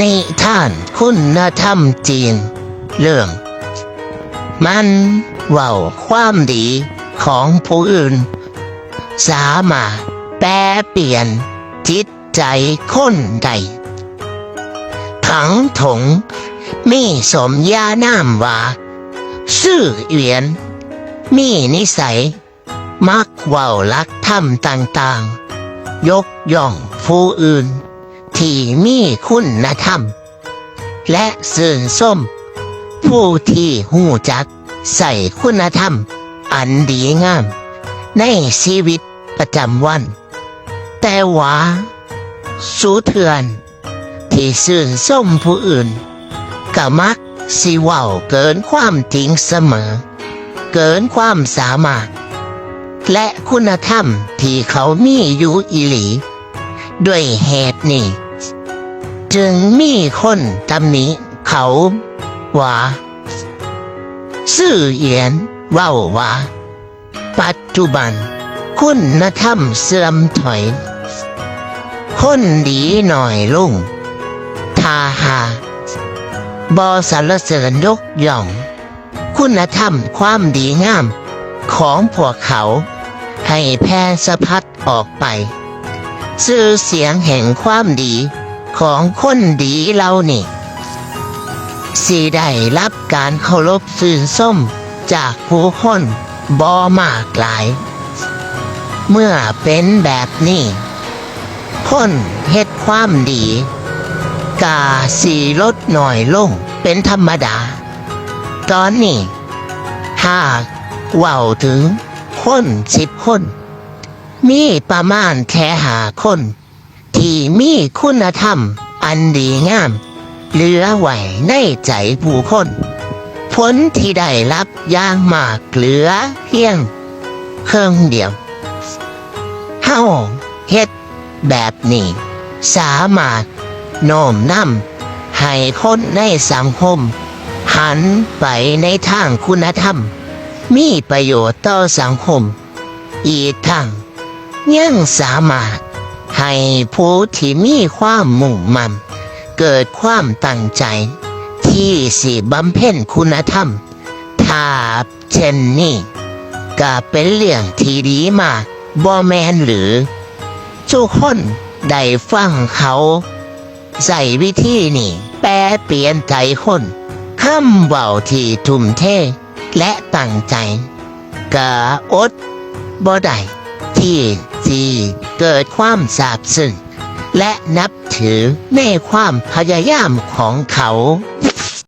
นิทานคุณธรรมจีน เรื่องมันเว่าความดีของผู้อื่น สามารถแปลเปลี่ยนจิตใจคนใดผังถงมีสมญานามว่าซื่อเอียน มีนิสัย มักเว่าลักธรรมต่างๆ ยกย่องผู้อื่น ที่มีคุณธรรม และสื่นส้ม ผู้ที่หูจักใส่คุณธรรม อันดีงาม ในชีวิตประจำวัน แต่ว่าสูเถื่อน ที่สื่นส้มผู้อื่นก็มักสิว้าเกินความจริงเสมอ เกินความสามารถ และคุณธรรมที่เขามีอยู่อีหลี ด้วยเหตุนี้ จึงมีคนตำหนิเขาว่าซื่อเอียนเว่าว่า ปัจจุบัน คุณธรรมเสื่อมถอย คนดีหน่อยลุงทาหาบอสรรเสริญยกย่อง คุณธรรมความดีงาม ของพวกเขา ให้แพร่สะพัดออกไปชื่อเสียงแห่งความดี ของคนดีเรานี่สีได้รับการเคารพสื่นส้มจากผู้คนบอมากหลาย เมื่อเป็นแบบนี้ คนเฮ็ดความดี กาสีลดหน่อยลงเป็นธรรมดา ตอนนี้หากว่าถึงคนสิบคน มีประมาณแค่หาคน ที่มีคุณธรรมอันดีงาม เหลือไหวในใจผู้คนผลที่ได้รับยางมากเหลือเพียงเครื่องเดียวเฮาเฮ็ดแบบนี้ สามารถโน้มนำให้คนในสังคม หันไปในทางคุณธรรม มีประโยชน์ต่อสังคม อีกทั้งยังสามารถ ให้ผู้ที่มีความมุ่งมั่นเกิดความตั้งใจ ที่สิบำเพ็ญคุณธรรม ถ้าเช่นนี้ก็เป็นเรื่องที่ดีมากบ่แมนหรือ ทุกคนได้ฟังเขาใส่วิธีนี่แปลเปลี่ยนใจคนคำเบาที่ทุ่มเท และตั้งใจกะอดบ่ได้ที่ จีเกิดความสาบซึ้งและนับถือในความพยายามของเขา